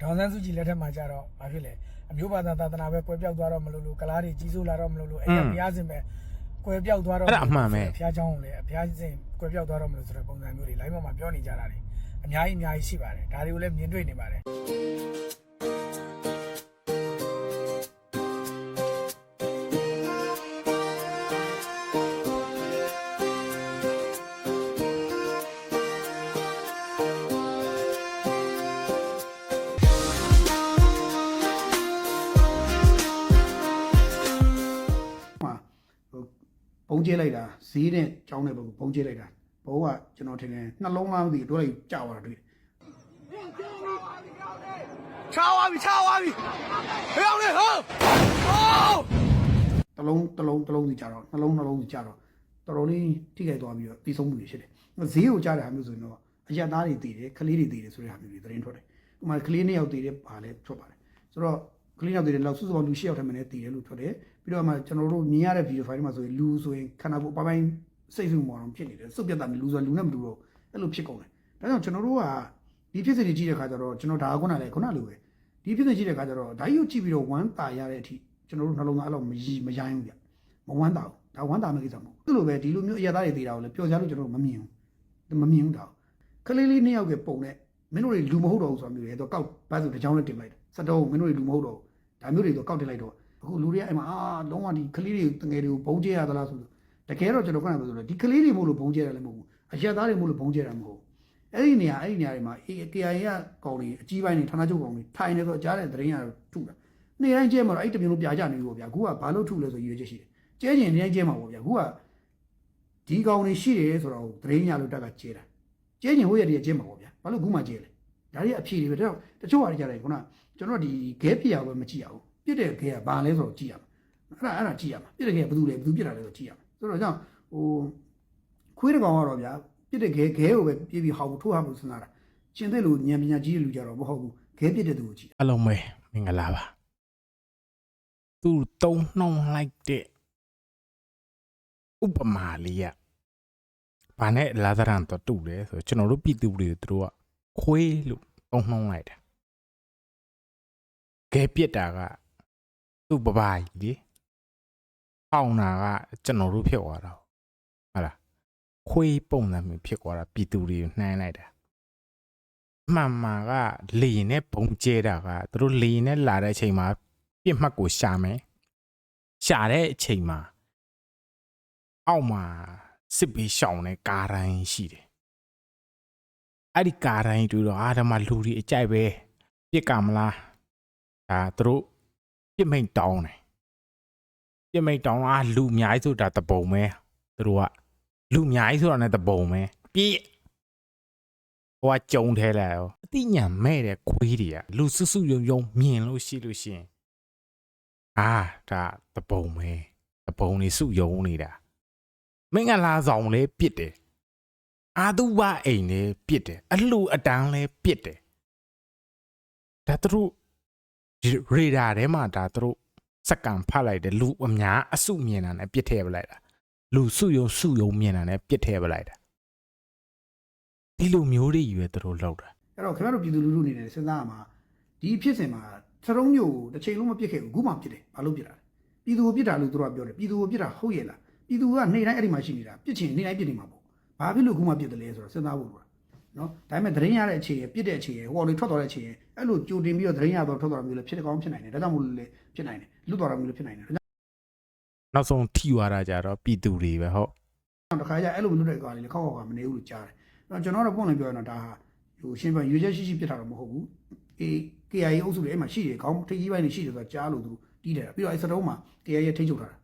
ဒေါန်ဆန်းစုကြည်လက်ထက်မှာကြတော့ဘာဖြစ်လဲအမျိုးဘာသာသာသနာပဲကွဲပြောက်သွားတော့မလို့လို့ကလားတွေကြီးစိုးလာတော့မလို့လို့အဲ့ဒါဘုရားရှင်ပဲကွဲပြောက်သွားတော့အဲ့ဒါအမှန်ပဲဘုရားကျောင်းကိုလည်းဘုရားရှင်ကွဲပြောက်သွားတော့မလို့ဆိုတဲ့ပုံစံမျိုးတွေ live မှာပြောနေကြတာတွေအများကြီးအများကြီးရှိပါတယ်ဒါတွေကိုလည်းမြင်တွေ့နေပါတယ် ပုံကျဲလိုက်တာဈေးနဲ့ကြောင်းတဲ့ဘုံပုံကျဲလိုက်တာဘုံကကျွန်တော်ထင်တယ်နှလုံးသားမသိတွဲလိုက်ကြောက်သွားတာတွေ့တယ်ချာဝါပြီချာဝါပြီဟေးအောင်လေဟောအိုးတလုံးတလုံးတလုံးစီကြတော့နှလုံးနှလုံးစီကြတော့တော်တော်လေးထိခိုက်သွားပြီးတော့တီးဆုံးမှုတွေဖြစ်တယ်ဈေးကိုကြားတဲ့ဟာမျိုးဆိုရင်တော့အရက်သားတွေတည်တယ်ကလေးတွေတည်တယ်ဆိုတဲ့ဟာမျိုးတွေသတင်းထွက်တယ်ဥပမာကလေးနှစ်ယောက်တည်တယ်ပါလဲထွက်ပါတယ်ဆိုတော့ကလေးနှစ်ယောက်တည်တယ်လောက်စုစုပေါင်းလူ၈ယောက်ထက်မနည်းတည်တယ်လို့ထွက်တယ် ပြီးတော့မှကျွန်တော်တို့မြင်ရတဲ့ဗီဒီယိုဖိုင်တွေမှာဆိုရင်လူဆိုရင်ခန္ဓာကိုယ်အပိုင်းပိုင်းစိတ်ဆူမော်အောင်ဖြစ်နေတယ်စုပ်ပြတ်တာလူဆိုလူနဲ့မတူတော့အဲ့လိုဖြစ်ကုန်တယ်ဒါကြောင့်ကျွန်တော်တို့ကဒီဖြစ်စဉ်တွေကြည့်တဲ့ခါကျတော့ကျွန်တော်ဒါကခုနလည်းခုနလိုပဲဒီဖြစ်စဉ်ကြည့်တဲ့ခါကျတော့ဓာတ်ရုပ်ကြည့်ပြီးတော့ဝမ်းတာရတဲ့အထိကျွန်တော်တို့နှလုံးသားအဲ့လိုမယီမယိုင်းဘူးဗျမဝမ်းတာဘူးဒါဝမ်းတာမယ့်ကိစ္စမဟုတ်ဘူးသူလိုပဲဒီလိုမျိုးအရသားတွေသေးတာကိုလည်းပျော်စရာလို့ကျွန်တော်တို့မမြင်ဘူးမမြင်ဘူးဒါကလေးလေးနှစ်ယောက်ကပုံနဲ့မင်းတို့တွေလူမဟုတ်တော့ဘူးဆိုတာမျိုးတွေတော့ကောက်ဘတ်ဆိုတစ်ချောင်းနဲ့တင်လိုက်တယ်စက်တော့မင်းတို့တွေလူမဟုတ်တော့ဘူးဒါမျိုးတွေတော့ကောက်တင်လိုက်တော့ အခုလူတွေကအဲ့မှာအာလုံးဝဒီကလေးတွေတငယ်တွေကိုဘုံကျဲရသလားဆိုလို့တကယ်တော့ကျွန်တော်ကလည်းပြောလို့ဒီကလေးတွေမို့လို့ဘုံကျဲတယ်လည်းမဟုတ်ဘူးအရက်သားတွေမို့လို့ဘုံကျဲတာမဟုတ်ဘူးအဲ့ဒီနေရာအဲ့ဒီနေရာတွေမှာ KIA ကကောင်တွေအကြီးပိုင်းတွေဌာနချုပ်ကောင်တွေထိုင်နေဆိုကြားတဲ့သတင်းရထုတာနေ့တိုင်းကျဲမှာတော့အဲ့တပြင်းလို့ပြကြနေပြီပေါ့ဗျာအခုကဘာလို့ထုလဲဆိုရည်ရွယ်ချက်ရှိတယ်ကျဲကျင်နေ့တိုင်းကျဲမှာပေါ့ဗျာအခုကဒီကောင်တွေရှိတယ်ဆိုတော့သတင်းရလို့တက်ကကျဲတာကျဲကျင်ဟိုရတည်းကျဲမှာပေါ့ဗျာဘာလို့အခုမှကျဲလဲဒါတွေအဖြေတွေပဲတော့တချို့ဟာတွေကြတယ်ခုနကျွန်တော်ဒီဂဲပြရပဲမကြည့်ရဘူး ပြစ်တဲ့ဂဲကဘာလဲဆိုတော့ကြည့်ရမှာအဲ့ဒါအဲ့ဒါကြည့်ရမှာပြစ်တဲ့ဂဲကဘယ်သူလဲဘယ်သူပြစ်တာလဲဆိုတော့ကြည့်ရမှာဆိုတော့ကြောင့်ဟိုခွေးတကောင်ကတော့ဗျာပြစ်တဲ့ဂဲဂဲကိုပဲပြစ်ပြီးဟောက်ထိုးဟမှုစဉ်းစားတာကျင်တဲ့လူဉာဏ်ပညာကြီးတဲ့လူကြတော့မဟုတ်ဘူးဂဲပြစ်တဲ့သူကိုကြည့်အလုံးပဲမင်္ဂလာပါသူတုံနှောင်းလိုက်တဲ့ဥပမာလေးကဘာနဲ့လာသရန်တော့တူတယ်ဆိုတော့ကျွန်တော်တို့ပြည်သူတွေသူတို့ကခွေးလို့တုံနှောင်းလိုက်တာကဲပြစ်တာက သူ့ပပကြီးလေဟောင်းတာကကျွန်တော်တို့ဖြစ်သွားတာဟုတ်လားခွေးပုံစံမျိုးဖြစ်သွားတာပြည်သူတွေကိုနှမ်းလိုက်တာမှန်မှာကလေရင်နဲ့ဘုံကျဲတာကသူတို့လေရင်နဲ့လာတဲ့အချိန်မှာပြစ်မှတ်ကိုရှာမယ်ရှာတဲ့အချိန်မှာအောက်မှာစစ်ပေးရှောင်းတဲ့ကားတိုင်းရှိတယ်အဲ့ဒီကားတိုင်းတွေ့တော့အာဓမ္မလူတွေအကြိုက်ပဲပြစ်ကမလားဒါသူတို့ ပြစ်မိန်တောင်းတယ်ပြစ်မိန်တောင်းအာလူအများကြီးဆိုတာတပုံပဲသူတို့ကလူအများကြီးဆိုတာနဲ့တပုံပဲပြစ်ဟိုကကြုံထဲလာရောအတိညာမဲ့တဲ့ခွေးတွေကလူစွစွယုံယုံမြင်လို့ရှိလို့ရှရင်အာဒါတပုံပဲတပုံနေစုယုံနေတာမင်္ဂလာဆောင်လဲပြစ်တယ်အာသူဘအိမ်လဲပြစ်တယ်အလှအတန်းလဲပြစ်တယ်ဒါသူတို့ ရေဒါထဲမှာဒါသူတို့စက္ကန့်ဖတ်လိုက်တယ်လူအများအစုမြင်တာနဲ့ပြစ်ထည့်ပလိုက်တာလူစုယုံစုယုံမြင်တာနဲ့ပြစ်ထည့်ပလိုက်တာဒီလိုမျိုးတွေယူရသူတို့လောက်တာအဲ့တော့ခင်ဗျားတို့ပြည်သူလူထုအနေနဲ့စဉ်းစားရမှာဒီဖြစ်စဉ်မှာသရုံးမျိုးကိုတစ်ချိန်လုံးမပြစ်ခဲ့ဘူးအခုမှပြစ်တယ်ဘာလို့ပြစ်တာလဲပြည်သူကိုပြစ်တာလို့သူတို့ကပြောတယ်ပြည်သူကိုပြစ်တာဟုတ်ရဲ့လားပြည်သူကနေ့တိုင်းအဲ့ဒီမှာရှိနေတာပြစ်ချင်နေ့တိုင်းပြစ်နေမှာပေါ့ဘာဖြစ်လို့အခုမှပြစ်တယ်လဲဆိုတော့စဉ်းစားဖို့လိုတာ နော်ဒါပေမဲ့သတင်းရတဲ့အချိန်ရပြစ်တဲ့အချိန်ရဟိုလေထွက်သွားတဲ့အချိန်ရအဲ့လိုကြိုတင်ပြီးတော့သတင်းရတော့ထွက်သွားတာမျိုးလည်းဖြစ်ကောင်းဖြစ်နိုင်တယ်ဒါကြောင့်မို့လို့လေဖြစ်နိုင်တယ်လွတ်သွားတာမျိုးလည်းဖြစ်နိုင်တယ်ဒါကြောင့်နောက်ဆုံးထိသွားတာကြတော့ပြည်သူတွေပဲဟုတ်တခါကျအဲ့လိုမလွတ်တဲ့ကောင်လေးလေခောက်ခောက်ကမနေဘူးလို့ကြားတယ်အဲ့တော့ကျွန်တော်တို့ပုံလည်းပြောရတော့ဒါဟာဟိုရှင်းပြရွေချက်ရှိရှိပြစ်တာတော့မဟုတ်ဘူးအေး KIA အုပ်စုတွေအဲ့မှာရှိတယ်ခေါင်းထိပ်ကြီးပိုင်းတွေရှိတယ်ဆိုတာကြားလို့သူတီးတယ်ပြီးတော့အဲ့စတုံးမှာ KIA ရဲ့ထိချုပ်ထား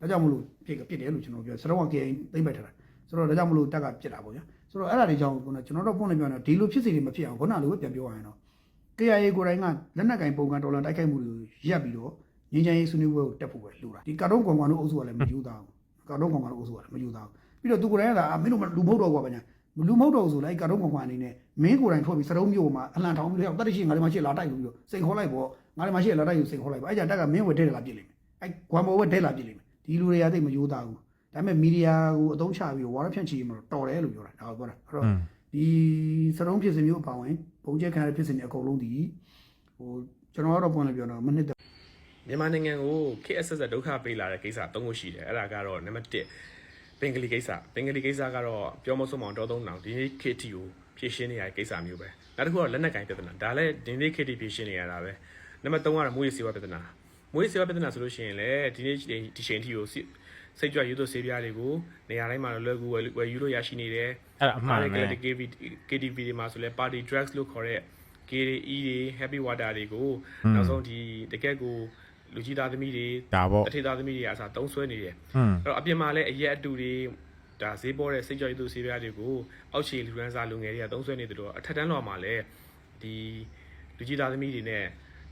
တာဒါကြောင့်မလို့ပြစ်ပြစ်တယ်လို့ကျွန်တော်ပြောစတုံးက KIA သိမ့်ပိုက်ထားတာဆိုတော့ဒါကြောင့်မလို့တက်ကပြစ်တာပေါ့ဗျာ ဆိုတော့အဲ့ဒါတွေကြောင့်ကျွန်တော်တို့ပုံလည်းပြောရတော့ဒီလိုဖြစ်စီတွေမဖြစ်အောင်ခုနလိုပဲပြန်ပြောရရင်တော့ KIA ကိုယ်တိုင်ကလက်နက်ကင်ပုံကဒေါ်လာတိုက်ခိုက်မှုတွေကိုရပ်ပြီးတော့ငင်းချင်ရေးဆွေးနွေးပွဲကိုတက်ဖို့ပဲလိုတာဒီကာတုံးကောင်ကောင်တို့အုပ်စုကလည်းမယူသားဘူးကာတုံးကောင်ကောင်တို့အုပ်စုကလည်းမယူသားဘူးပြီးတော့သူကိုယ်တိုင်ကအာမင်းတို့လူမဟုတ်တော့ဘူးကွာဗျာလူမဟုတ်တော့ဘူးဆိုလိုက်ကာတုံးကောင်ကောင်အနေနဲ့မင်းကိုယ်တိုင်ထွက်ပြီးစတုံးမျိုးမှာအလံထောင်ပြီးတော့တတိရှိငါလည်းမရှိလာတိုက်လို့ပြီးတော့စိန်ခေါ်လိုက်ပေါ့ငါလည်းမရှိလာတိုက်ယူစိန်ခေါ်လိုက်ပေါ့အဲ့ကြတက်ကမင်းဝယ်တဲ့လာပြစ်လိမ့်မယ်အဲ့ကွမ်ဘောဝယ်တဲ့လာပြစ်လိမ့်မယ်ဒီလူတွေကသိမယူသားဘူး ဒါပေမဲ့မီဒီယာကိုအသုံးချပြီးဝါရဖြန့်ချီမှာတော်တယ်လို့ပြောတာဒါကိုပြောတာအဲ့တော့อืมဒီစတုံးဖြစ်စဉ်မျိုးအပါဝင်ပုံကျက်ခံရတဲ့ဖြစ်စဉ်တွေအကုန်လုံးဒီဟိုကျွန်တော်ကတော့ပုံနဲ့ပြောတော့မနှစ်သက်မြန်မာနိုင်ငံကိုခေတ်အဆက်ဆက်ဒုက္ခပေးလာတဲ့ကိစ္စ၃ခုရှိတယ်အဲ့ဒါကတော့နံပါတ်1ပင်ဂလီကိစ္စပင်ဂလီကိစ္စကတော့ပြောမဆုံးအောင်တောသုံးတောင်ဒီနေ့ခေတ်တီကိုဖြည့်ရှင်းနေရတဲ့ကိစ္စမျိုးပဲနောက်တစ်ခုကလက်နက်ကင်ပြဿနာဒါလည်းဒီနေ့ခေတ်တီဖြည့်ရှင်းနေရတာပဲနံပါတ်3ကတော့မွေးစေဝပြဿနာမွေးစေဝပြဿနာဆိုလို့ရှိရင်လည်းဒီနေ့ဒီချိန်တီကို စိတ်ကြွရွတ်သွဆေးပြားတွေကိုနေရာတိုင်းမှာလွယ်ကူဝယ်ဝယ်ယူလို့ရရှိနေတယ်အဲ့ဒါအမှန်ပဲ KTV KTV တွေမှာဆိုလဲ party drugs လို့ခေါ်တဲ့ KDE တွေ happy water တွေကိုနောက်ဆုံးဒီတကက်ကိုလူကြီးသားသမီးတွေဒါပေါ့တထေသားသမီးတွေအစားတုံးဆွဲနေတယ်ဟွန်းအဲ့တော့အပြင်မှာလည်းအရက်အတူတွေဒါဈေးပေါ်တဲ့စိတ်ကြောက်ရည်သူဆေးပြားတွေကိုအောက်ခြေလူရန်စားလူငယ်တွေကတုံးဆွဲနေတယ်လို့အထက်တန်းလောမှာလည်းဒီလူကြီးသားသမီးတွေနဲ့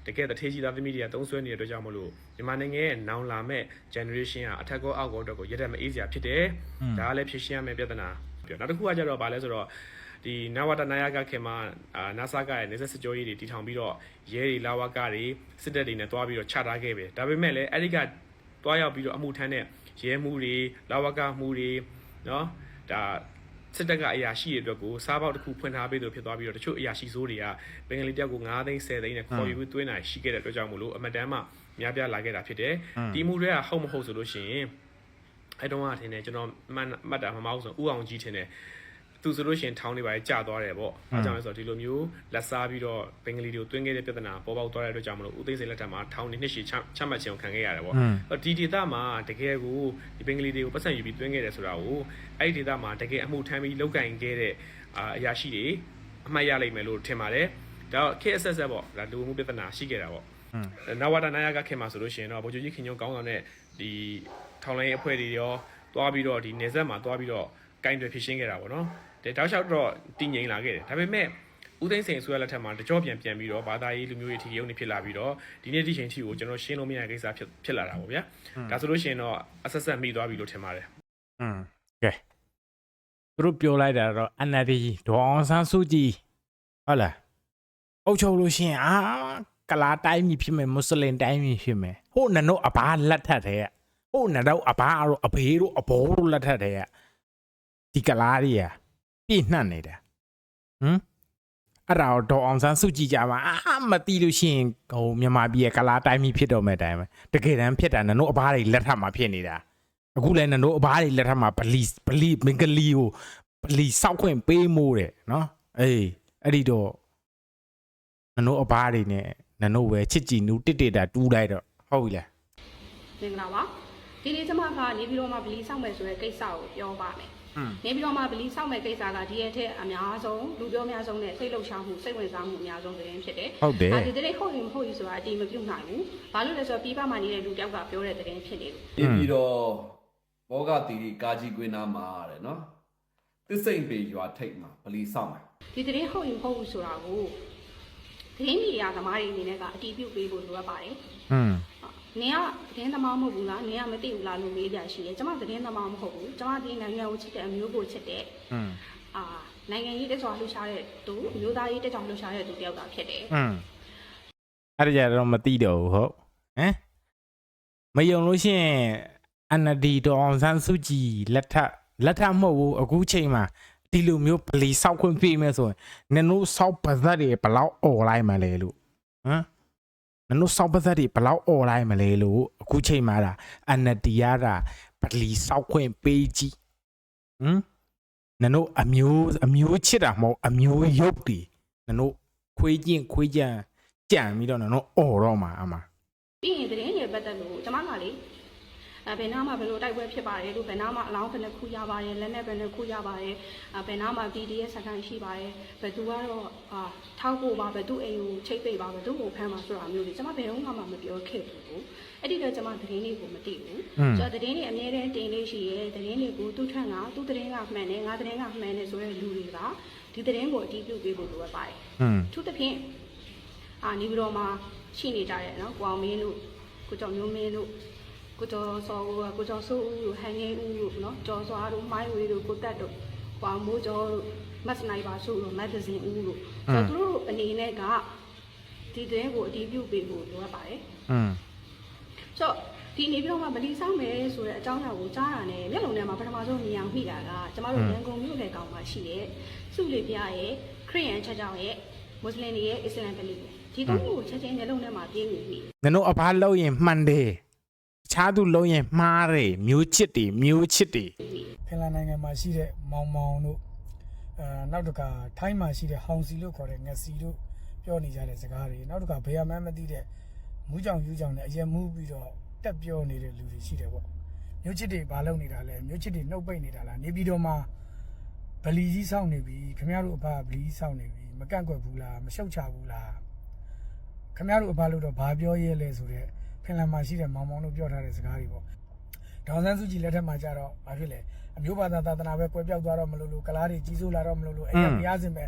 တကယ်တထေးကြီးသားသမီးတွေကတုံးဆွဲနေတဲ့အတွက်ကြောင့်မလို့မြန်မာနိုင်ငံရဲ့နောင်လာမဲ့ generation ကအထက်ကောအောက်ကောအတွက်ကိုရက်တက်မအေးစရာဖြစ်တယ်ဒါကလည်းဖြစ်ရှင်းရမယ့်ပြဿနာပြောနောက်တစ်ခုကကြတော့ဗာလဲဆိုတော့ဒီနဝတနာယကခင်မှာအာနာဆာကရဲ့နေဆက်စကြောရေးတွေတီထောင်ပြီးတော့ရဲတွေလာဝကတွေစစ်တပ်တွေနဲ့တွားပြီးတော့ချထားခဲ့ပဲဒါပေမဲ့လည်းအဲ့ဒီကတွားရောက်ပြီးတော့အမှုထမ်းတဲ့ရဲမှုတွေလာဝကမှုတွေနော်ဒါ စစ်တပ်ကအရာရှိတွေအတွက်ကိုစားပေါက်တစ်ခုဖွင့်ထားပေးလို့ဖြစ်သွားပြီးတော့တချို့အရာရှိစိုးတွေကဘင်္ဂလီတယောက်ကို9သိန်း10သိန်းနဲ့ခေါ်ယူပြီးသွင်းတာရှိခဲ့တဲ့အတွက်ကြောင့်မလို့အမတန်မှများပြားလာခဲ့တာဖြစ်တယ်ဒီမှုတွေကဟုတ်မဟုတ်ဆိုလို့ရှိရင်အဲ့တော့ကထင်တယ်ကျွန်တော်မှတ်မှတ်တာမမဟုတ်ဆိုဥအောင်ကြီးထင်တယ် သူဆိုလို့ရှိရင်ထောင်းနေပါလေကြာသွားတယ်ပေါ့။အဲကြောင့်လဲဆိုတော့ဒီလိုမျိုးလက်စားပြီးတော့ဘင်္ဂလီတွေကိုတွင်းခဲ့တဲ့ပြဿနာပေါ်ပေါက်သွားတဲ့အတွက်ကြောင့်မလို့ဦးသိန်းစိန်လက်ထက်မှာထောင်းနေနှစ်ရှည်ချချမှတ်ခြင်းကိုခံခဲ့ရတယ်ပေါ့။အဲ့တော့ဒီဒေသမှာတကယ်ကိုဒီဘင်္ဂလီတွေကိုပတ်စံယူပြီးတွင်းခဲ့တယ်ဆိုတာကိုအဲ့ဒီဒေသမှာတကယ်အမှုထမ်းပြီးလောက်ကင်ခဲ့တဲ့အာအရာရှိတွေအမှတ်ရလိမ့်မယ်လို့ထင်ပါတယ်။ဒါတော့ KSS ဆက်ပေါ့ဒါလူမှုပြဿနာရှိခဲ့တာပေါ့။နဝတနာယကခင်မှာဆိုလို့ရှိရင်တော့ဗိုလ်ချုပ်ကြီးခင်ညုံကောင်းဆောင်တဲ့ဒီထောင်လိုင်းအဖွဲ့တွေရောတွားပြီးတော့ဒီနေဆက်မှာတွားပြီးတော့ကင်တွေဖြစ်ရှင်းခဲ့တာပေါ့နော် တဲ့တောက်လျှောက်တော့တည်ငြိမ်လာခဲ့တယ်ဒါပေမဲ့ဦးသိန်းစိန်အစိုးရလက်ထက်မှာတကြောပြန်ပြန်ပြီးတော့ဘာသာရေးလူမျိုးရေးထီရုံနေဖြစ်လာပြီးတော့ဒီနေ့ဒီချိန်ထိကိုကျွန်တော်ရှင်းလို့မရတဲ့ကိစ္စဖြစ်ဖြစ်လာတာပေါ့ဗျာဒါဆိုလို့ရှိရင်တော့အဆက်ဆက်မိသွားပြီလို့ထင်ပါတယ်อืมကဲသူတို့ပြောလိုက်တာတော့ NLD ဒေါ်အောင်ဆန်းစုကြည်ဟုတ်လားအုပ်ချုပ်လို့ရှိရင်အာကလာတိုင်းမြဖြစ်မယ်မွတ်စလင်တိုင်းမြဖြစ်မယ်ဟိုနနို့အဘာလက်ထက်တဲ့ဟိုနတော့အဘာတော့အဘေးတို့အဘောတို့လက်ထက်တဲ့ဒီကလာတွေက ပြည့်နှံ့နေတာဟမ်အဲ့ဒါတော့ဒေါ်အောင်ဆန်းစုကြည်ကြမှာအာမသိလို့ရှိရင်ဟိုမြန်မာပြည်ရဲ့ကလာတိုင်းမြဖြစ်တော့မဲ့တိုင်းပဲတကယ်တမ်းဖြစ်တာနနို့အဘာတွေလက်ထက်မှာဖြစ်နေတာအခုလည်းနင်တို့အဘားတွေလက်ထက်မှာဗလီဗလီမင်္ဂလီကိုဗလီစောက်ခွင့်ပေးမိုးတယ်နော်အေးအဲ့ဒီတော့နင်တို့အဘားတွေနဲ့နင်တို့ပဲချစ်ကြည်နူးတစ်တစ်တာတူးလိုက်တော့ဟုတ်ပြီလားမင်္ဂလာပါဒီနေ့ကျွန်မကနေပြီးတော့မှဗလီဆောက်မယ်ဆိုတဲ့ကိစ္စကိုပြောပါမယ် နေပြီးတော့မှဗလီဆောက်မယ်ကိစ္စကဒီရက်ထက်အများဆုံးလူပြောများဆုံးနဲ့စိတ်လှုပ်ရှားမှုစိတ်ဝင်စားမှုအများဆုံးသတင်းဖြစ်တယ်ဟုတ်တယ်အဲဒီသတင်းဟုတ်ရင်မဟုတ်ဘူးဆိုတာအတိမပြုတ်နိုင်ဘူးဘာလို့လဲဆိုတော့ပြီးပမှာနေတဲ့လူတယောက်ကပြောတဲ့သတင်းဖြစ်နေလို့နေပြီးတော့ဘောဂတီရီကာကြီးကွင်းနာမှာတဲ့နော်သစ်စိန်ပေရွာထိတ်မှာဗလီဆောင်မှာဒီသတင်းဟုတ်ရင်မဟုတ်ဘူးဆိုတာကိုသတင်းမီဒီယာသမားတွေအနေနဲ့ကအတိပြုတ်ပေးဖို့လိုအပ်ပါတယ်อืม နင်ကသတင်းသမားမဟုတ်ဘူးလားနင်ကမသိဘူးလားလို့မေးကြရှိတယ်ကျမသတင်းသမားမဟုတ်ဘူးကျမဒီနိုင်ငံကိုချစ်တဲ့အမျိုးကိုချစ်တဲ့အာနိုင်ငံရေးတက်ကြွလှူရှားတဲ့သူမျိုးသားရေးတက်ကြွလှူရှားတဲ့သူတယောက်သာဖြစ်တယ်อืมအဲ့ဒါကြတော့မသိတော့ဘူးဟုတ်ဟမ်မယုံလို့ရှိရင်အန်ဒီတော်အောင်ဆန်းစုကြည်လက်ထက်လက်ထက်မဟုတ်ဘူးအခုချိန်မှာဒီလိုမျိုးပလီဆောက်ခွင့်ပြေးမယ်ဆိုရင်နင်တို့ဆောက်ပါဇက်တွေဘလောက်អော်လိုက်မှလဲလို့ဟမ် နင်တို့စောက်ပါသက်တွေဘယ်လောက်អော်လိုက်မလဲလို့အခုချိန်မှာဒါအနတီယာတာပလီစောက်ခွင့်ပေးကြည့်ဟမ်နင်တို့အမျိုးအမျိုးချစ်တာမဟုတ်အမျိုးရုပ်တွေနင်တို့ခွေးကျင်ခွေးကြံကြံပြီးတော့နင်တို့អော်တော့မှာအမပြီးရင်သတင်းတွေပတ်သက်လို့ကျွန်မကလေ အဲဘယ်နားမှာဘယ်လိုတိုက်ပွဲဖြစ်ပါတယ်လို့ဘယ်နားမှာအလောင်းဘယ်နှခုရပါတယ်လက်နဲ့ဘယ်နှခုရပါတယ်အဲဘယ်နားမှာ PDF စကန်ရှိပါတယ်ဘယ်သူကတော့အာထောက်ဖို့ပါဘယ်သူအိမ်ကိုချိတ်ပိတ်ပါဘယ်သူကိုဖမ်းပါဆိုတာမျိုးတွေကျွန်မဘယ်တော့မှမပြောခဲ့ဘူးအဲ့ဒီတော့ကျွန်မသတင်းတွေကိုမသိဘူးကျွန်တော်သတင်းတွေအများနဲ့တင်လေးရှိရဲသတင်းတွေကိုသူ့ထက်ကသူ့သတင်းကမှန်တယ်ငါသတင်းကမှန်တယ်ဆိုတဲ့လူတွေကဒီသတင်းကိုအတည်ပြုပေးဖို့လိုအပ်ပါတယ်ဟမ်သူသဖြင့်အာနေပြီးတော့မှရှိနေကြတယ်နော်ကိုအောင်မင်းတို့ကိုကျော်မျိုးမင်းတို့ ကိုကျော်စောကိုကိုကျော်စိုးဦးတို့ဟန်ငယ်ဦးတို့နော်ကျော်စွာတို့မိုင်းဝေးတို့ကိုတက်တို့ကိုအောင်မိုးကျော်တို့မတ်စနိုက်ပါဆိုတို့မတ်ဂဇင်ဦးတို့ဆိုတော့သူတို့အနေနဲ့ကဒီသတင်းကိုအတည်ပြုပေးဖို့လိုအပ်ပါတယ်อืมဆိုတော့ဒီနေပြီးတော့မှဗလီဆောင်မယ်ဆိုတဲ့အကြောင်းအရာကိုကြားတာနဲ့မျက်လုံးထဲမှာပထမဆုံးမြင်အောင်မိတာကကျမတို့ရန်ကုန်မြို့နယ်ကောင်မှာရှိတဲ့စုလေပြရဲ့ခရိယန်ချက်ကြောင့်ရဲ့မွတ်စလင်တွေရဲ့အစ္စလမ်ဓလေ့ပဲဒီသုံးခုကိုချက်ချင်းမျက်လုံးထဲမှာပြင်းနေပြီနင်တို့အဘလုံးရင်မှန်တယ် ခြားသူလုံးရင်မှားတယ်မျိုးချစ်တယ်မျိုးချစ်တယ်ဖင်လန်နိုင်ငံမှာရှိတဲ့မောင်မောင်တို့အဲနောက်တစ်ခါထိုင်းမှာရှိတဲ့ဟောင်စီလို့ခေါ်တဲ့ငစီတို့ပြောနေကြတဲ့စကားတွေနောက်တစ်ခါဘယ်မှမသိတဲ့မူးကြောင်ယူကြောင်နဲ့အရင်မူးပြီးတော့တက်ပြောနေတဲ့လူတွေရှိတယ်ပေါ့မျိုးချစ်တွေဘာလုပ်နေတာလဲမျိုးချစ်တွေနှုတ်ပိတ်နေတာလားနေပြီးတော့မှဗလီကြီးစောင့်နေပြီခင်ဗျားတို့အဖဗလီကြီးစောင့်နေပြီမကန့်ကွက်ဘူးလားမရှုတ်ချဘူးလားခင်ဗျားတို့အဖလို့တော့ဘာပြောရဲလဲဆိုတော့ ဖင်လန်မှာရှိတဲ့မောင်မောင်တို့ပြောထားတဲ့စကားတွေပေါ့ဒေါန်ဆန်းစုကြည်လက်ထက်မှာကြတော့ဘာဖြစ်လဲအမျိုးဘာသာသာသနာပဲကွဲပြောက်သွားတော့မလို့လို့ကလားတွေကြီးစိုးလာတော့မလို့လို့အဲ့ဒါဘုရားရှင်ပဲ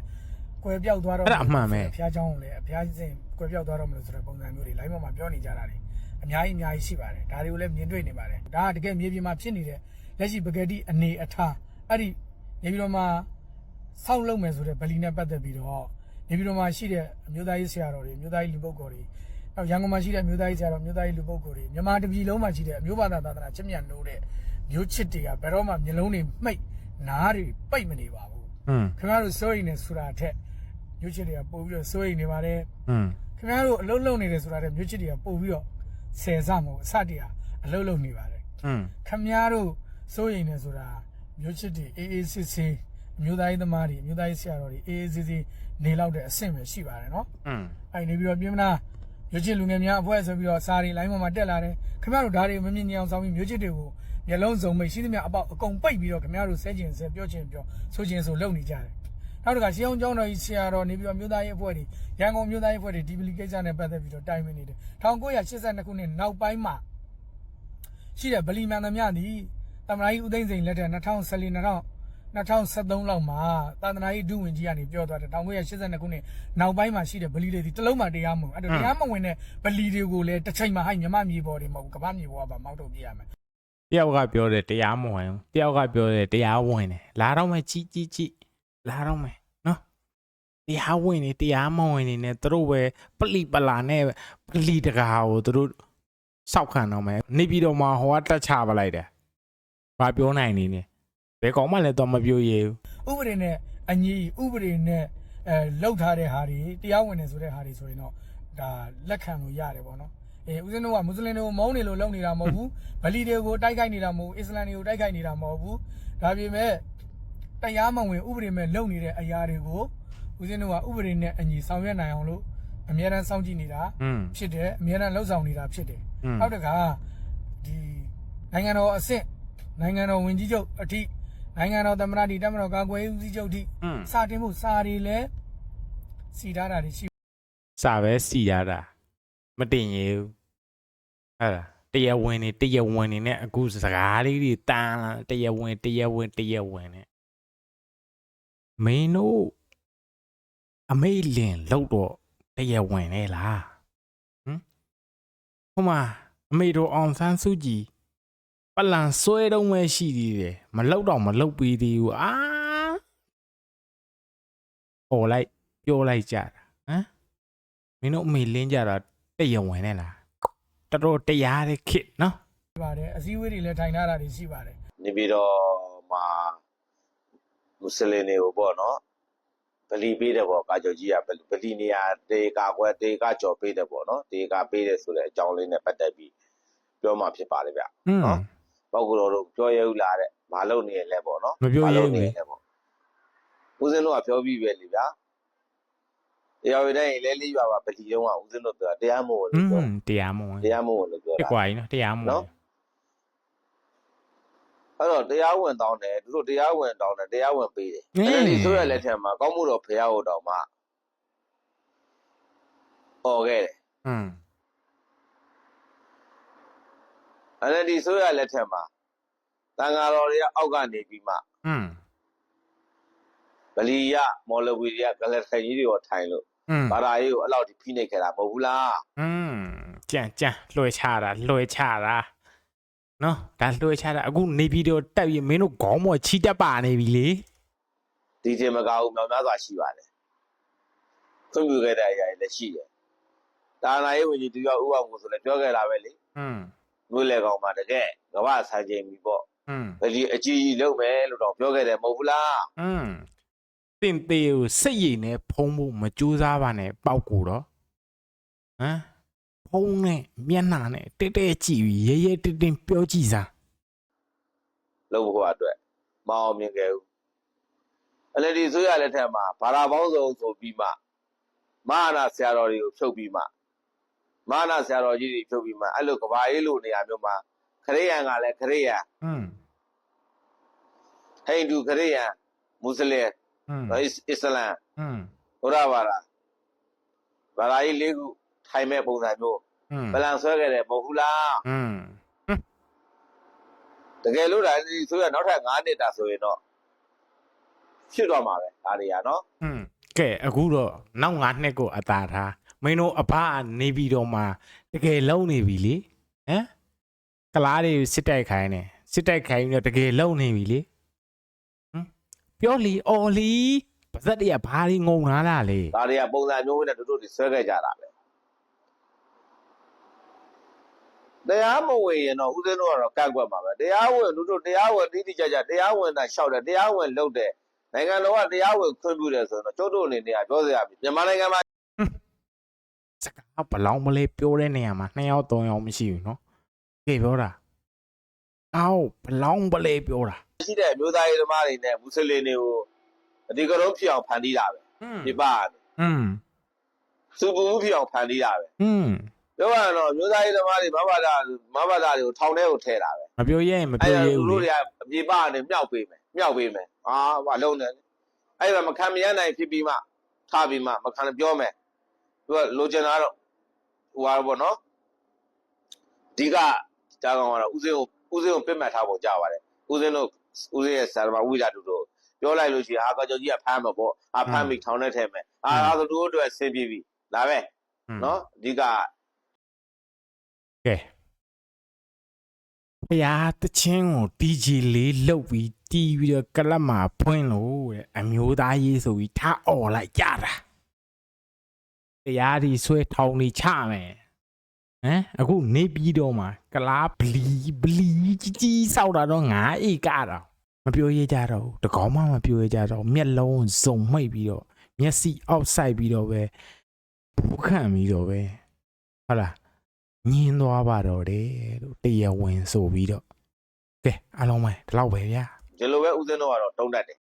ကွဲပြောက်သွားတော့အဲ့ဒါအမှန်ပဲဘုရားကျောင်းကိုလည်းဘုရားရှင်ကွဲပြောက်သွားတော့မလို့ဆိုတဲ့ပုံစံမျိုးတွေ live မှာပြောနေကြတာတွေအများကြီးအများကြီးရှိပါတယ်ဒါတွေကိုလည်းမြင်တွေ့နေပါတယ်ဒါကတကယ်မြေပြင်မှာဖြစ်နေတဲ့လက်ရှိပကတိအနေအထားအဲ့ဒီနေပြီးတော့မှဆောက်လုပ်မယ်ဆိုတဲ့ဗလီနဲ့ပတ်သက်ပြီးတော့နေပြီးတော့မှရှိတဲ့အမျိုးသားရေးဆရာတော်တွေအမျိုးသားရေးလူပုဂ္ဂိုလ်တွေ နောက်ရန်ကုန်မှာရှိတဲ့အမျိုးသားကြီးဆရာတော်မျိုးသားကြီးလူပုဂ္ဂိုလ်တွေမြန်မာတပြည်လုံးမှာရှိတဲ့အမျိုးဘာသာသာသနာချစ်မြတ်လို့တဲ့မျိုးချစ်တွေကဘယ်တော့မှမျိုးလုံးတွေမှိတ်နားတွေပိတ်မနေပါဘူးခင်ဗျားတို့စိုးရိမ်နေဆိုတာထက်မျိုးချစ်တွေကပို့ပြီးတော့စိုးရိမ်နေပါတယ်ခင်ဗျားတို့အလုံးလုံးနေတယ်ဆိုတာထက်မျိုးချစ်တွေကပို့ပြီးတော့ဆယ်ဆမဟုတ်အစတရားအလုံးလုံးနေပါတယ်ခင်ဗျားတို့စိုးရိမ်နေဆိုတာမျိုးချစ်တွေအေးအေးဆေးဆေးမျိုးသားရေးသမားတွေမျိုးသားရေးဆရာတော်တွေအေးအေးဆေးဆေးနေလောက်တဲ့အဆင့်ပဲရှိပါတယ်နော်အဲနေပြီးတော့ပြင်မလား မျိုးချစ်လူငယ်များအဖွဲ့ဆိုပြီးတော့စာတွေလိုင်းပေါ်မှာတက်လာတယ်ခင်ဗျားတို့ဒါတွေမမြင်ကြအောင်ဆောင်ပြီးမျိုးချစ်တွေကိုမျက်လုံးစုံမိတ်ရှိသမျှအပေါက်အကုန်ပိတ်ပြီးတော့ခင်ဗျားတို့ဆဲကျင်ဆဲပြောချင်ပြောဆိုချင်ဆိုလုပ်နေကြတယ်နောက်တစ်ခါရှင်းအောင်ကျောင်းတော်ကြီးဆရာတော်နေပြီးတော့မျိုးသားရေးအဖွဲ့တွေရန်ကုန်မျိုးသားရေးအဖွဲ့တွေဒီပလီကိစ္စနဲ့ပတ်သက်ပြီးတော့တိုင်ပင်နေတယ်1982ခုနှစ်နောက်ပိုင်းမှာရှိတဲ့ဗလီမန်သမျှသည်တမန်ကြီးဦးသိန်းစိန်လက်ထက်2014 2013လောက်မှာသာသနာရေးဒုဝန်ကြီးကနေပြောသွားတယ်1982ခုနှစ်နောက်ပိုင်းမှာရှိတဲ့ဗလီတွေဒီတစ်လုံးမှတရားမဝင်အဲ့တော့တရားမဝင်တဲ့ဗလီတွေကိုလည်းတစ်ချိန်မှာဟိုက်မြမမြေပေါ်တွေမဟုတ်ဘူးကမ္ဘာမြေပေါ်ကပါမောက်ထုတ်ပြရမယ်တယောက်ကပြောတယ်တရားမဝင်ဘူးတယောက်ကပြောတယ်တရားဝင်တယ်လာတော့မယ်ကြီးကြီးကြီးလာတော့မယ်နော်တရားဝင်နေတရားမဝင်နေနဲ့သူတို့ပဲပလီပလာနဲ့ပလီတကာကိုသူတို့စောက်ခံတော့မယ်နေပြီးတော့မှဟိုကတက်ချပလိုက်တယ်ဘာပြောနိုင်နေလဲ ဘယ်ကောင်မှလည်းတော့မပြောရဘူးဥပဒေနဲ့အညီဥပဒေနဲ့အဲလောက်ထားတဲ့ဟာတွေတရားဝင်နေဆိုတဲ့ဟာတွေဆိုရင်တော့ဒါလက်ခံလို့ရတယ်ပေါ့နော်အဲဦးဇင်းတို့ကမွတ်စလင်တွေကိုမုန်းနေလို့လုပ်နေတာမဟုတ်ဘူးဗလီတွေကိုတိုက်ခိုက်နေတာမဟုတ်ဘူးအစ္စလာမ်တွေကိုတိုက်ခိုက်နေတာမဟုတ်ဘူးဒါပေမဲ့တရားမဝင်ဥပဒေမဲ့လုပ်နေတဲ့အရာတွေကိုဦးဇင်းတို့ကဥပဒေနဲ့အညီဆောင်ရွက်နိုင်အောင်လို့အများရန်စောင့်ကြည့်နေတာဖြစ်တယ်အများရန်လှုပ်ဆောင်နေတာဖြစ်တယ်နောက်တစ်ခါဒီနိုင်ငံတော်အဆင့်နိုင်ငံတော်ဝန်ကြီးချုပ်အထိ နိုင်ငံတော်သမ္မတတီတမတော်ကာကွယ်ရေးဦးစီးချုပ်အထိอืมစာတင်ဖို့စာတွေလည်းစီထားတာတွေရှိစာပဲစီရတာမတင်ရဘူးအဲ့ဒါတရားဝင်နေတရားဝင်နေနဲ့အခုစကားလေးတွေတန်းလာတရားဝင်တရားဝင်တရားဝင်နဲ့မင်းတို့အမေလင်လောက်တော့တရားဝင်နေလားဟမ်ဟိုမှာအမေတို့အောင်ဆန်းစုကြည်ပ လန်ဆွဲတော့မှရှိသေးတယ်မလောက်တော့မလောက်ပြီးသေးဘူးအာဟောလိုက်ပြောလိုက်ကြတာဟမ်မင်းတို့အမေလင်းကြတာတရားဝင်နေလားတော်တော်တရားတဲ့ခစ်နော်ပါတယ်အစည်းအဝေးတွေလည်းထိုင်ထားတာတွေရှိပါတယ်နေပြီးတော့မှာမွတ်စလင်တွေကိုပေါ့နော်ဗလီပေးတယ်ပေါ့ကာကျော်ကြီးကဗလီဗလီနေရာတေကာကွယ်တေကာကျော်ပေးတယ်ပေါ့နော်တေကာပေးတယ်ဆိုတဲ့အကြောင်းလေးနဲ့ပတ်သက်ပြီးပြောမှဖြစ်ပါတယ်ဗျอืมနော် ပေါ့ကူတော်တို့ပြောရဲဦးလားတဲ့မလုပ်နေရလဲပေါ့နော်မပြောရဲဘူးလေပေါ့ဦးစင်းတို့ကပြောပြီးပဲလေဗျာတရားဝိတိုင်းလဲလေးရွာပါပလီတော့ကဦးစင်းတို့ပြောတရားမို့လို့ပြောတရားမို့တရားမို့လို့ပြောတာကွာကြီးနော်တရားမို့နော်အဲ့တော့တရားဝင်တောင်းတယ်သူတို့တရားဝင်တောင်းတယ်တရားဝင်ပေးတယ်အဲ့ဒီဆိုရလက်ထက်မှာကောင်းမှုတော်ဖရာဟိုတောင်မှဟော်ခဲ့တယ်อืม အဲ့ဒါဒီဆိုရလက်ထက်မှာတန်ဃာတော်တွေကအောက်ကနေပြီးမှ อืม ဗလီယမော်လဝီတွေကကလတ်ထိုင်ကြီးတွေကိုထိုင်လို့ อืม ဘာသာရေးကိုအဲ့လောက်ထိဖိနှိပ်ခဲ့တာမဟုတ်ဘူးလား อืมကြံကြံလွှဲချတာလွှဲချတာနော်ဒါလွှဲချတာအခုနေပြီးတော့တက်ပြီးမင်းတို့ခေါင်းပေါ်ချီတက်ပါနေပြီလေ ဒီတင်မကဘူးမြောင်များစွာရှိပါတယ်ခွင့်ပြုခဲ့တဲ့အရာတွေလည်းရှိတယ်တာနာရေးဝင်ကြီးတူရောက်ဥအောင်ကိုဆိုလည်းပြောခဲ့တာပဲလေ อืม မြို့လေကောင်မှာတကယ်ကမ္ဘာဆိုင်ချိန်ပြီပေါ့ อืม ဗလီအကြီးကြီးလုပ်မယ်လို့တော့ပြောခဲ့တယ်မဟုတ်ဘူးလား อืม တင်သေးကိုစိတ်ရည်နဲ့ဖုံးဖို့မကြိုးစားပါနဲ့ပောက်ကိုတော့ဟမ်ဖုံးနဲ့မျက်နှာနဲ့တဲတဲကြည့်ပြီးရဲရဲတင်းတင်းပြောကြည့်စမ်း လုပ်ဖို့အတွက်မအောင်မြင်ခဲ့ဘူး LD ဆိုရလက်ထက်မှာဘာသာပေါင်းစုံဆိုပြီးမှမဟာနာဆရာတော်တွေကိုဖြုတ်ပြီးမှ မဟာနာဆရာတော်ကြီးတွေဖြုတ်ပြီးမှအဲ့လိုကဘာရေးလိုနေရာမျိုးမှာခရိယန်ကလည်းခရိယန် อืม ဟိန္ဒူခရိယန်မွတ်စလင် อืม အစ္စအစ္စလမ် อืม ဘုရားဘာသာဘာသာရေးလေးခုထိုင်မဲ့ပုံစံမျိုး อืม ဘလန်ဆွဲခဲ့တယ်မဟုတ်ဘူးလား อืม တကယ်လို့ဒါဒီဆိုရနောက်ထပ်9နှစ်တာဆိုရင်တော့ဖြစ်တော့မှာပဲဒါတွေကနော် อืมကဲအခုတော့နောက်၅နှစ်ကိုအသာထား မင်းတို့အဖကနေပြီးတော့မှတကယ်လုံနေပြီလေဟမ်ကလားတွေစစ်တိုက်ခိုင်းနေစစ်တိုက်ခိုင်းပြီးတော့တကယ်လုံနေပြီလေဟမ်ပြောလီအော်လီပါဇက်တွေကဘာတွေငုံလာလားလေဒါတွေကပုံစံမျိုးနဲ့တို့တို့တွေဆွဲခဲ့ကြတာပဲတရားမဝင်ရင်တော့ဦးဇင်းတို့ကတော့ကန့်ကွက်မှာပဲတရားဝင်တို့တို့တရားဝင်တိတိကျကျတရားဝင်တာရှောက်တယ်တရားဝင်လုပ်တယ်နိုင်ငံတော်ကတရားဝင်ခွင့်ပြုတယ်ဆိုတော့ကျုပ်တို့အနေနဲ့ကပြောစရာမြန်မာနိုင်ငံမှာ စကားဘလောင်မလဲပြောတဲ့နေရာမှာနှစ်ယောက်သုံးယောက်မရှိဘူးเนาะကဲပြောတာအော်ဘလောင်မလဲပြောတာ ရှိတဲ့အမျိုးသားရေးသမားတွေနဲ့မွတ်စလင်တွေကိုအဒီကရုံးဖြစ်အောင်ဖန်တီးတာပဲ อืม ဒီပါ อืม စူပူမှုဖြစ်အောင်ဖန်တီးတာပဲ อืม ပြောရရင်တော့အမျိုးသားရေးသမားတွေမဘာသာမဘာသာတွေကိုထောင်ထဲကိုထည့်တာပဲ မပြောရရင်မ အဲ့ ပြော ဒါ ရ သူ ဘူး တို့ လေ တွေကအပြေပါကနေမြောက်ပေးမယ်မြောက်ပေးမယ်အာဘာလုံးနေလဲအဲ့ဒါမခံမရနိုင်ဖြစ်ပြီးမှထားပြီးမှမခံပြောမယ် သူကလိုချင်တာတော့ဟိုဟာပေါ့နော်ဒီကကြာကောင်ကတော့ဦးစင်းကိုဦးစင်းကိုပြစ်မှတ်ထားဖို့ကြာပါတယ်ဦးစင်းတို့ဦးစင်းရဲ့ဆရာမဝိဒါတူတို့ပြောလိုက်လို့ရှိရင်ဟာကကြောကြီးကဖမ်းမှာပေါ့အာဖမ်းပြီးထောင်ထဲထည့်မယ်အာဒါဆိုသူတို့အတွက်ဆင်းပြေပြီလာပဲ อืม နော်အဓိက ကဲဘုရားတချင်းကို DJ လေးလှုပ်ပြီးတီးပြီးတော့ကလပ်မှာဖွင့်လို့တဲ့အမျိုးသားရေးဆိုပြီးထားអော်လိုက်ကြတာ တရားဒီဆွဲထောင်နေချမယ်ဟမ်အခုနေပြီးတော့မှကလားဘလီဘလီကြီးကြီးစောက်တာတော့ငါအေးကတော့မပြောရကြတော့ဘူးတကောင်းမှမပြောရကြတော့ဘူးမျက်လုံးစုံမှိတ်ပြီးတော့မျက်စိအောက်ဆိုင်ပြီးတော့ပဲဘူးခံပြီးတော့ပဲဟုတ်လားညင်းသွားပါတော့တယ်လို့တရားဝင်ဆိုပြီးတော့ကဲအားလုံးပဲဒီလောက်ပဲဗျာဒီလိုပဲဦးစင်းတို့ကတော့တုံးတတ်တယ်